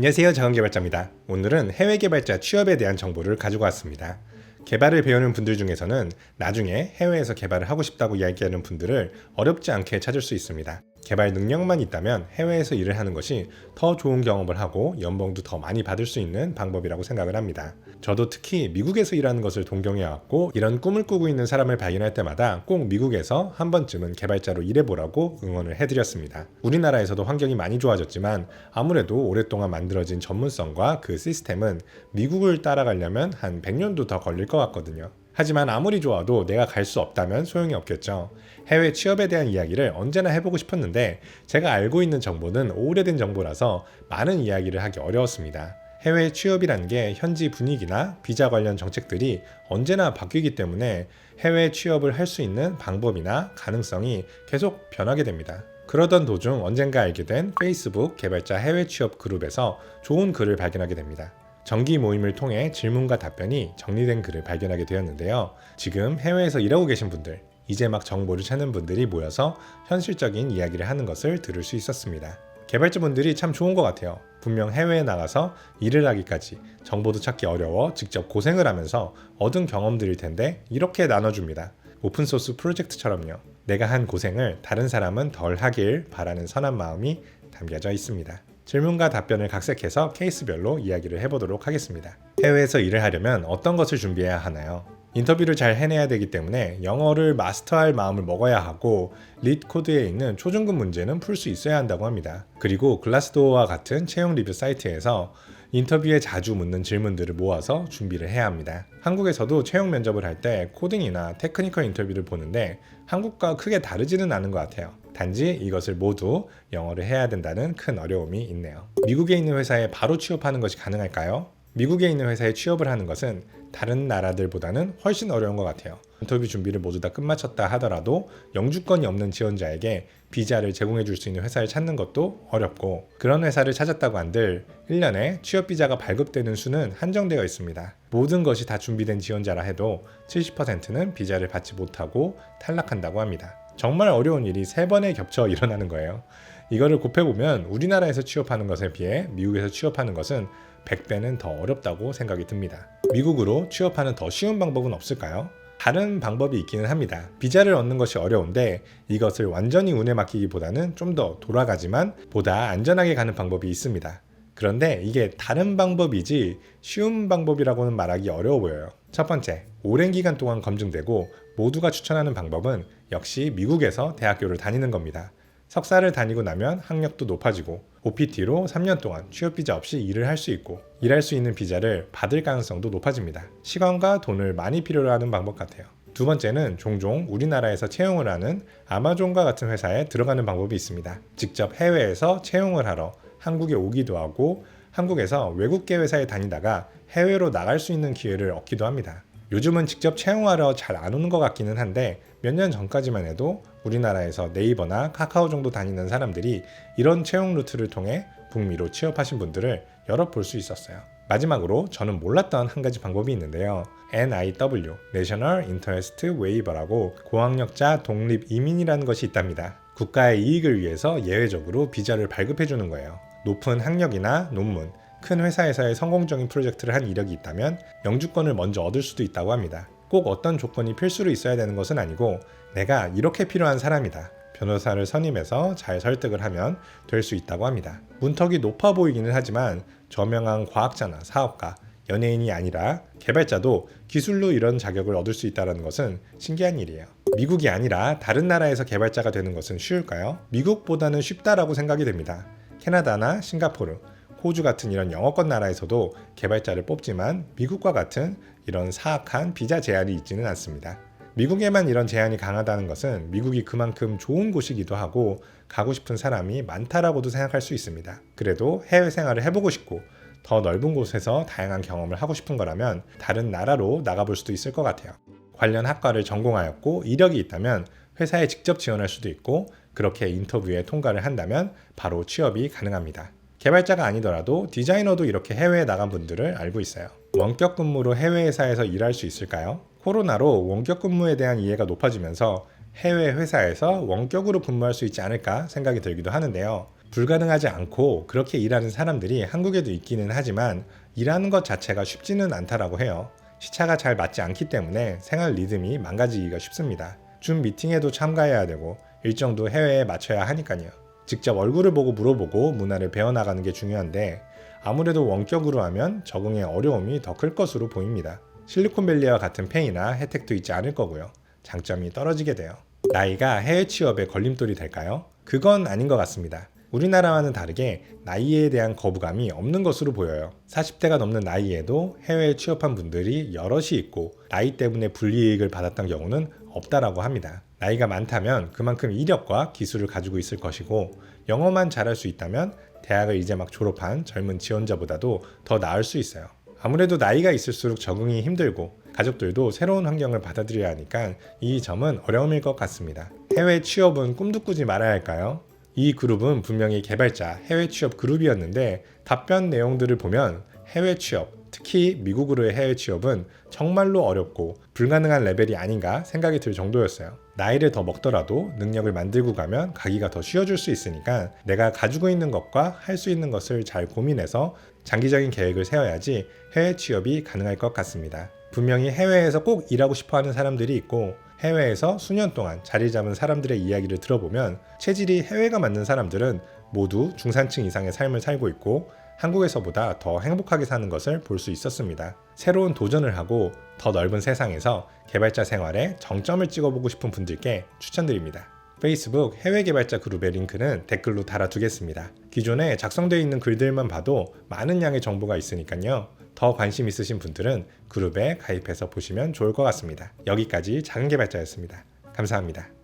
안녕하세요. 자원개발자입니다. 오늘은 해외 개발자 취업에 대한 정보를 가지고 왔습니다. 개발을 배우는 분들 중에서는 나중에 해외에서 개발을 하고 싶다고 이야기하는 분들을 어렵지 않게 찾을 수 있습니다. 개발 능력만 있다면 해외에서 일을 하는 것이 더 좋은 경험을 하고 연봉도 더 많이 받을 수 있는 방법이라고 생각을 합니다. 저도 특히 미국에서 일하는 것을 동경해왔고 이런 꿈을 꾸고 있는 사람을 발견할 때마다 꼭 미국에서 한 번쯤은 개발자로 일해보라고 응원을 해드렸습니다. 우리나라에서도 환경이 많이 좋아졌지만 아무래도 오랫동안 만들어진 전문성과 그 시스템은 미국을 따라가려면 한 100년도 더 걸릴 것 같거든요. 하지만 아무리 좋아도 내가 갈 수 없다면 소용이 없겠죠. 해외 취업에 대한 이야기를 언제나 해보고 싶었는데 제가 알고 있는 정보는 오래된 정보라서 많은 이야기를 하기 어려웠습니다. 해외 취업이란 게 현지 분위기나 비자 관련 정책들이 언제나 바뀌기 때문에 해외 취업을 할 수 있는 방법이나 가능성이 계속 변하게 됩니다. 그러던 도중 언젠가 알게 된 페이스북 개발자 해외 취업 그룹에서 좋은 글을 발견하게 됩니다. 정기 모임을 통해 질문과 답변이 정리된 글을 발견하게 되었는데요. 지금 해외에서 일하고 계신 분들, 이제 막 정보를 찾는 분들이 모여서 현실적인 이야기를 하는 것을 들을 수 있었습니다. 개발자분들이 참 좋은 것 같아요. 분명 해외에 나가서 일을 하기까지 정보도 찾기 어려워 직접 고생을 하면서 얻은 경험들일 텐데 이렇게 나눠줍니다. 오픈소스 프로젝트처럼요. 내가 한 고생을 다른 사람은 덜 하길 바라는 선한 마음이 담겨져 있습니다. 질문과 답변을 각색해서 케이스별로 이야기를 해보도록 하겠습니다. 해외에서 일을 하려면 어떤 것을 준비해야 하나요? 인터뷰를 잘 해내야 되기 때문에 영어를 마스터할 마음을 먹어야 하고 리드 코드에 있는 초중급 문제는 풀 수 있어야 한다고 합니다. 그리고 글라스도어와 같은 채용 리뷰 사이트에서 인터뷰에 자주 묻는 질문들을 모아서 준비를 해야 합니다. 한국에서도 채용 면접을 할 때 코딩이나 테크니컬 인터뷰를 보는데 한국과 크게 다르지는 않은 것 같아요. 단지 이것을 모두 영어를 해야 된다는 큰 어려움이 있네요. 미국에 있는 회사에 바로 취업하는 것이 가능할까요? 미국에 있는 회사에 취업을 하는 것은 다른 나라들보다는 훨씬 어려운 것 같아요. 인터뷰 준비를 모두 다 끝마쳤다 하더라도 영주권이 없는 지원자에게 비자를 제공해 줄 수 있는 회사를 찾는 것도 어렵고 그런 회사를 찾았다고 한들 1년에 취업 비자가 발급되는 수는 한정되어 있습니다. 모든 것이 다 준비된 지원자라 해도 70%는 비자를 받지 못하고 탈락한다고 합니다. 정말 어려운 일이 세 번에 겹쳐 일어나는 거예요. 이거를 곱해보면 우리나라에서 취업하는 것에 비해 미국에서 취업하는 것은 100배는 더 어렵다고 생각이 듭니다. 미국으로 취업하는 더 쉬운 방법은 없을까요? 다른 방법이 있기는 합니다. 비자를 얻는 것이 어려운데 이것을 완전히 운에 맡기기보다는 좀 더 돌아가지만 보다 안전하게 가는 방법이 있습니다. 그런데 이게 다른 방법이지 쉬운 방법이라고는 말하기 어려워 보여요. 첫 번째, 오랜 기간 동안 검증되고 모두가 추천하는 방법은 역시 미국에서 대학교를 다니는 겁니다. 석사를 다니고 나면 학력도 높아지고 OPT로 3년 동안 취업 비자 없이 일을 할 수 있고 일할 수 있는 비자를 받을 가능성도 높아집니다. 시간과 돈을 많이 필요로 하는 방법 같아요. 두 번째는 종종 우리나라에서 채용을 하는 아마존과 같은 회사에 들어가는 방법이 있습니다. 직접 해외에서 채용을 하러 한국에 오기도 하고 한국에서 외국계 회사에 다니다가 해외로 나갈 수 있는 기회를 얻기도 합니다. 요즘은 직접 채용하러 잘 안 오는 것 같기는 한데 몇 년 전까지만 해도 우리나라에서 네이버나 카카오 정도 다니는 사람들이 이런 채용 루트를 통해 북미로 취업하신 분들을 여러 볼 수 있었어요. 마지막으로 저는 몰랐던 한 가지 방법이 있는데요. NIW, National Interest Waiver라고 고학력자 독립 이민이라는 것이 있답니다. 국가의 이익을 위해서 예외적으로 비자를 발급해 주는 거예요. 높은 학력이나 논문, 큰 회사에서의 성공적인 프로젝트를 한 이력이 있다면 영주권을 먼저 얻을 수도 있다고 합니다. 꼭 어떤 조건이 필수로 있어야 되는 것은 아니고 내가 이렇게 필요한 사람이다. 변호사를 선임해서 잘 설득을 하면 될 수 있다고 합니다. 문턱이 높아 보이기는 하지만 저명한 과학자나 사업가, 연예인이 아니라 개발자도 기술로 이런 자격을 얻을 수 있다는 것은 신기한 일이에요. 미국이 아니라 다른 나라에서 개발자가 되는 것은 쉬울까요? 미국보다는 쉽다라고 생각이 됩니다. 캐나다나 싱가포르, 호주 같은 이런 영어권 나라에서도 개발자를 뽑지만 미국과 같은 이런 사악한 비자 제한이 있지는 않습니다. 미국에만 이런 제한이 강하다는 것은 미국이 그만큼 좋은 곳이기도 하고 가고 싶은 사람이 많다라고도 생각할 수 있습니다. 그래도 해외 생활을 해보고 싶고 더 넓은 곳에서 다양한 경험을 하고 싶은 거라면 다른 나라로 나가볼 수도 있을 것 같아요. 관련 학과를 전공하였고 이력이 있다면 회사에 직접 지원할 수도 있고 그렇게 인터뷰에 통과를 한다면 바로 취업이 가능합니다. 개발자가 아니더라도 디자이너도 이렇게 해외에 나간 분들을 알고 있어요. 원격 근무로 해외 회사에서 일할 수 있을까요? 코로나로 원격 근무에 대한 이해가 높아지면서 해외 회사에서 원격으로 근무할 수 있지 않을까 생각이 들기도 하는데요. 불가능하지 않고 그렇게 일하는 사람들이 한국에도 있기는 하지만 일하는 것 자체가 쉽지는 않다라고 해요. 시차가 잘 맞지 않기 때문에 생활 리듬이 망가지기가 쉽습니다. 줌 미팅에도 참가해야 되고 일정도 해외에 맞춰야 하니까요. 직접 얼굴을 보고 물어보고 문화를 배워나가는 게 중요한데 아무래도 원격으로 하면 적응에 어려움이 더 클 것으로 보입니다. 실리콘밸리와 같은 페이나 혜택도 있지 않을 거고요. 장점이 떨어지게 돼요. 나이가 해외 취업의 걸림돌이 될까요? 그건 아닌 것 같습니다. 우리나라와는 다르게 나이에 대한 거부감이 없는 것으로 보여요. 40대가 넘는 나이에도 해외에 취업한 분들이 여럿이 있고 나이 때문에 불이익을 받았던 경우는 없다라고 합니다. 나이가 많다면 그만큼 이력과 기술을 가지고 있을 것이고 영어만 잘할 수 있다면 대학을 이제 막 졸업한 젊은 지원자보다도 더 나을 수 있어요. 아무래도 나이가 있을수록 적응이 힘들고 가족들도 새로운 환경을 받아들여야 하니까 이 점은 어려움일 것 같습니다. 해외 취업은 꿈도 꾸지 말아야 할까요? 이 그룹은 분명히 개발자 해외 취업 그룹이었는데 답변 내용들을 보면 해외 취업, 특히 미국으로의 해외 취업은 정말로 어렵고 불가능한 레벨이 아닌가 생각이 들 정도였어요. 나이를 더 먹더라도 능력을 만들고 가면 가기가 더 쉬워질 수 있으니까 내가 가지고 있는 것과 할 수 있는 것을 잘 고민해서 장기적인 계획을 세워야지 해외 취업이 가능할 것 같습니다. 분명히 해외에서 꼭 일하고 싶어 하는 사람들이 있고 해외에서 수년 동안 자리 잡은 사람들의 이야기를 들어보면 체질이 해외가 맞는 사람들은 모두 중산층 이상의 삶을 살고 있고 한국에서보다 더 행복하게 사는 것을 볼 수 있었습니다. 새로운 도전을 하고 더 넓은 세상에서 개발자 생활에 정점을 찍어보고 싶은 분들께 추천드립니다. 페이스북 해외 개발자 그룹의 링크는 댓글로 달아두겠습니다. 기존에 작성되어 있는 글들만 봐도 많은 양의 정보가 있으니까요. 더 관심 있으신 분들은 그룹에 가입해서 보시면 좋을 것 같습니다. 여기까지 작은 개발자였습니다. 감사합니다.